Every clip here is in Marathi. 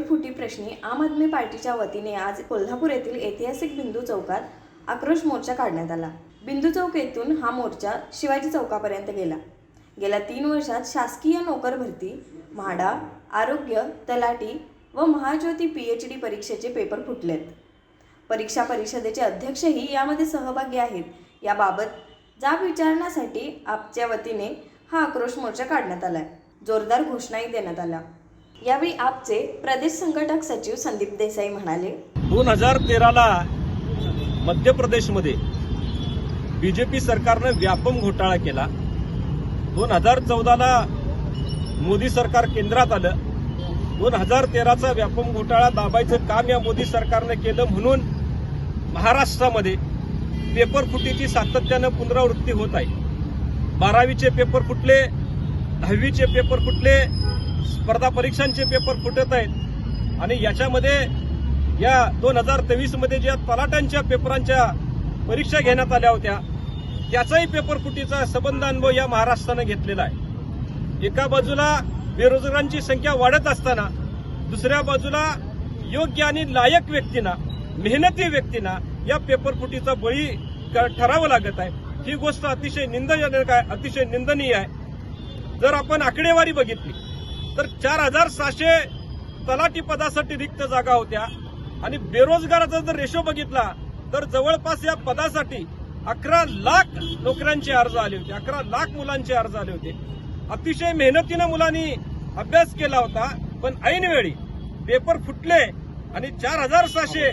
उपोषणी आम आदमी पार्टीच्या वतीने आज कोल्हापूर येथील ऐतिहासिक बिंदू चौकात आक्रोश मोर्चा काढण्यात आला. बिंदू चौक येथून हा मोर्चा शिवाजी चौकापर्यंत गेला. गेल्या तीन वर्षात शासकीय नोकर भरती म्हाडा आरोग्य तलाटी व महाज्योती पी एच डी परीक्षेचे पेपर फुटलेत. परीक्षा परिषदेचे अध्यक्षही यामध्ये सहभागी आहेत. याबाबत जाब विचारण्यासाठी आपच्या वतीने हा आक्रोश मोर्चा काढण्यात आलाय. जोरदार घोषणाही देण्यात आल्या. यावेळी आपचे प्रदेश संघटक सचिव संदीप देसाई म्हणाले. दोन हजार तेराला मध्य प्रदेशमध्ये बीजेपी सरकारनं व्यापम घोटाळा केला. दोन हजार चौदाला मोदी सरकार केंद्रात आलं. दोन हजार तेराचा व्यापम घोटाळा दाबायचं काम या मोदी सरकारनं केलं म्हणून महाराष्ट्रामध्ये पेपर फुटीची सातत्यानं पुनरावृत्ती होत आहे. बारावीचे पेपर फुटले दहावीचे पेपर फुटले स्पर्धा परीक्षांचे पेपर फुटत आहेत. आणि याच्यामध्ये या दोन हजार तेवीसमध्ये ज्या तलाट्यांच्या पेपरांच्या परीक्षा घेण्यात आल्या होत्या त्याचाही पेपर फुटीचा संबंध अनुभव या महाराष्ट्रानं घेतलेला आहे. एका बाजूला बेरोजगारांची संख्या वाढत असताना दुसऱ्या बाजूला योग्य आणि लायक व्यक्तींना मेहनती व्यक्तींना या पेपर फुटीचा बळी ठरावं लागत आहे. ही गोष्ट अतिशय निंदजनक आहे अतिशय निंदनीय आहे. जर आपण आकडेवारी बघितली तर चार हजार सहाशे तलाठी पदासाठी रिक्त जागा होत्या. आणि बेरोजगाराचा जर रेशो बघितला तर जवळपास या पदासाठी अकरा लाख नोकऱ्यांचे अर्ज आले होते. अकरा लाख मुलांचे अर्ज आले होते. अतिशय मेहनतीनं मुलांनी अभ्यास केला होता पण ऐनवेळी पेपर फुटले आणि चार हजार सहाशे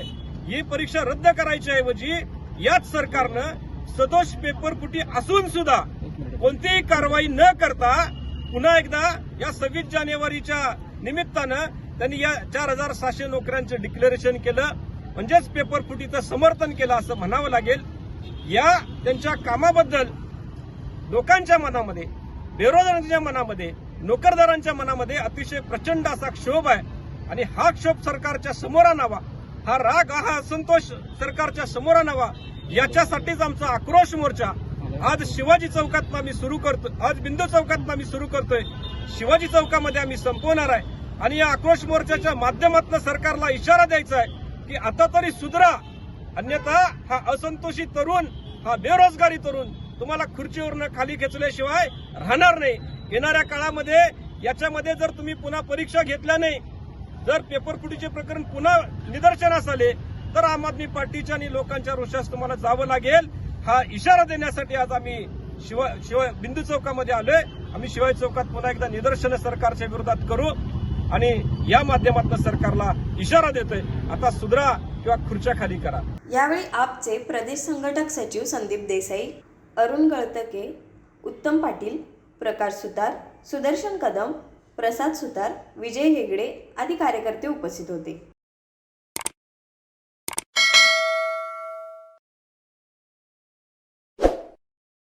ही परीक्षा रद्द करायच्याऐवजी याच सरकारनं सदोष पेपर फुटी असून सुद्धा कोणतीही कारवाई न करता पुन्हा एकदा या सव्वीस जानेवारीच्या निमित्तानं त्यांनी या चार हजार सहाशे नोकऱ्यांचं डिक्लेरेशन केलं. म्हणजेच पेपर फुटीचं समर्थन केलं असं म्हणावं लागेल. या त्यांच्या कामाबद्दल लोकांच्या मनामध्ये बेरोजगारांच्या मनामध्ये नोकरदारांच्या मनामध्ये अतिशय प्रचंड असा क्षोभ आहे. आणि हा क्षोभ सरकारच्या समोर आणावा हा राग हा असंतोष सरकारच्या समोर आणावा याच्यासाठीच आमचा आक्रोश मोर्चा आज शिवाजी चौकात आम्ही सुरू करतो आज बिंदू चौकात आम्ही सुरू करतोय. शिवाजी चौकामध्ये आम्ही संपवणार आहे. आणि या आक्रोश मोर्चाच्या माध्यमातून सरकारला इशारा द्यायचा आहे की आता तरी सुधरा. अन्यथा हा असंतोषी तरुण हा बेरोजगारी तरुण तुम्हाला खुर्चीवरनं खाली खेचल्याशिवाय राहणार नाही. येणाऱ्या काळामध्ये याच्यामध्ये जर तुम्ही पुन्हा परीक्षा घेतल्या नाही जर पेपर फुटीचे प्रकरण पुन्हा निदर्शनास आले तर आम आदमी पार्टीच्या आणि लोकांच्या रोषास तुम्हाला जावं लागेल. हा इशारा देण्यासाठी आज आम्ही शिव शिव बिंदू चौकामध्ये आलोय. आम्ही शिवाय चौकात पुन्हा एकदा निदर्शनं सरकारच्या विरोधात करू आणि या माध्यमातून सरकारला इशारा देतोय. आता सुधरा किंवा खुर्च्या खाली करा. यावेळी आपचे प्रदेश संघटक सचिव संदीप देसाई अरुण गळतके उत्तम पाटील प्रकाश सुतार सुदर्शन कदम प्रसाद सुतार विजय हेगडे आदी कार्यकर्ते उपस्थित होते.